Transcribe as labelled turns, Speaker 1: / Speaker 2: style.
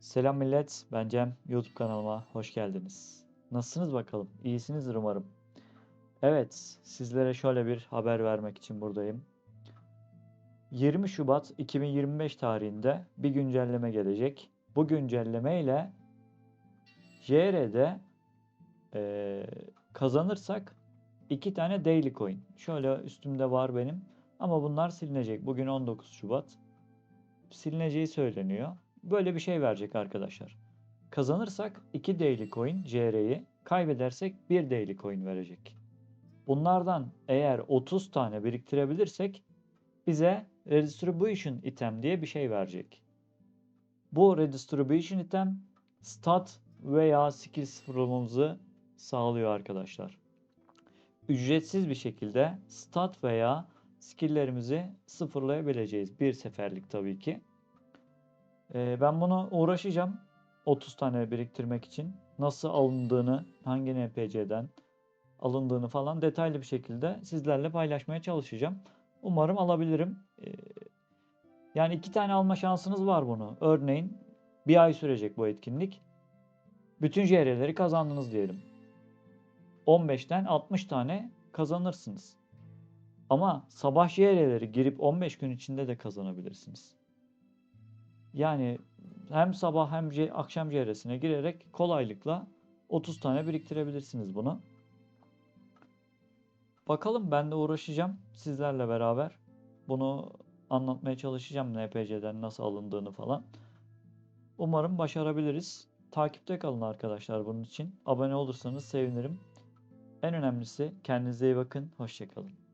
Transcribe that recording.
Speaker 1: Selam millet, ben Cem. YouTube kanalıma hoş geldiniz. Nasılsınız bakalım? İyisinizdir umarım. Evet, sizlere şöyle bir haber vermek için buradayım. 20 Şubat 2025 tarihinde bir güncelleme gelecek. Bu güncelleme ile JR'de eee, kazanırsak iki tane daily coin. Şöyle üstümde var benim. Ama bunlar silinecek. Bugün 19 Şubat. Silineceği söyleniyor. Böyle bir şey verecek arkadaşlar. Kazanırsak 2 daily coin JR'yi, kaybedersek 1 daily coin verecek. Bunlardan eğer 30 tane biriktirebilirsek bize redistribution item diye bir şey verecek. Bu redistribution item stat veya skill sıfırlamamızı sağlıyor arkadaşlar. Ücretsiz bir şekilde stat veya skill'lerimizi sıfırlayabileceğiz. Bir seferlik tabii ki. Ee, ben bunu uğraşacağım. 30 tane biriktirmek için. Nasıl alındığını, hangi NPC'den alındığını falan detaylı bir şekilde sizlerle paylaşmaya çalışacağım. Umarım alabilirim. Ee, yani iki tane alma şansınız var bunu. Örneğin bir ay sürecek bu etkinlik. Bütün JR'leri kazandınız diyelim. 15'ten 60 tane kazanırsınız. Ama sabah JR'leri girip 15 gün içinde de kazanabilirsiniz. Yani hem sabah hem akşam JR'sine girerek kolaylıkla 30 tane biriktirebilirsiniz bunu. Bakalım ben de uğraşacağım sizlerle beraber. Bunu anlatmaya çalışacağım NPC'den nasıl alındığını falan. Umarım başarabiliriz. Takipte kalın arkadaşlar bunun için. Abone olursanız sevinirim. En önemlisi kendinize iyi bakın. Hoşçakalın.